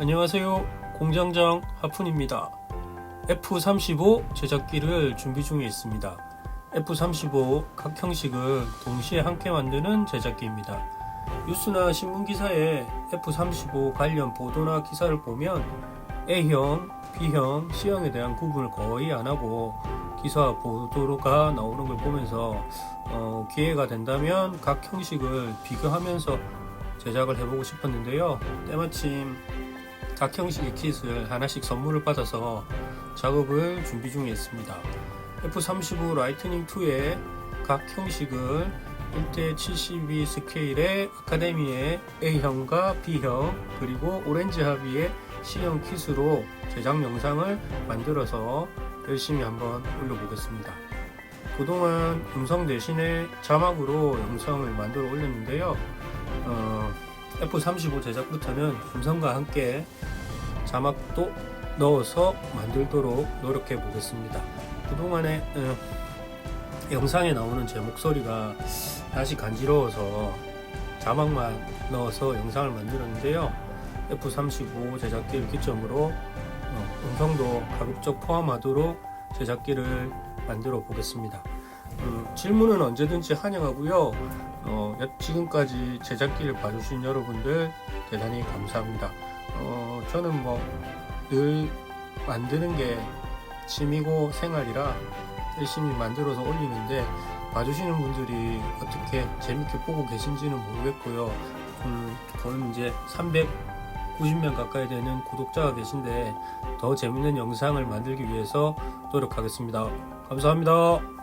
안녕하세요. 공장장 하푼입니다. F35 제작기를 준비 중에 있습니다. F35 각 형식을 동시에 함께 만드는 제작기입니다. 뉴스나 신문 기사에 F35 관련 보도나 기사를 보면 A형, B형, C형에 대한 구분을 거의 안 하고 기사 보도가 나오는 걸 보면서 어, 기회가 된다면 각 형식을 비교하면서 제작을 해보고 싶었는데요. 때마침 각 형식의 킷을 하나씩 선물을 받아서 작업을 준비 중에 있습니다. F35 라이트닝 2의 각 형식을 1대 72 스케일의 아카데미의 A형과 B형 그리고 오렌지 합의의 C형 킷으로 제작 영상을 만들어서 열심히 한번 올려보겠습니다. 그동안 음성 대신에 자막으로 영상을 만들어 올렸는데요. 어, F35 제작 부터는 음성과 함께 자막도 넣어서 만들도록 노력해 보겠습니다. 그동안에 어, 영상에 나오는 제 목소리가 다시 간지러워서 자막만 넣어서 영상을 만들었는데요. F35 제작기를 기점으로 어, 음성도 가급적 포함하도록 제작기를 만들어 보겠습니다. 음, 질문은 언제든지 환영하고요. 어, 여- 지금까지 제작기를 봐주신 여러분들 대단히 감사합니다. 어, 저는 뭐 늘 만드는 게 취미고 생활이라 열심히 만들어서 올리는데 봐주시는 분들이 어떻게 재밌게 보고 계신지는 모르겠고요. 음, 저는 이제 390명 가까이 되는 구독자가 계신데 더 재밌는 영상을 만들기 위해서 노력하겠습니다. 감사합니다.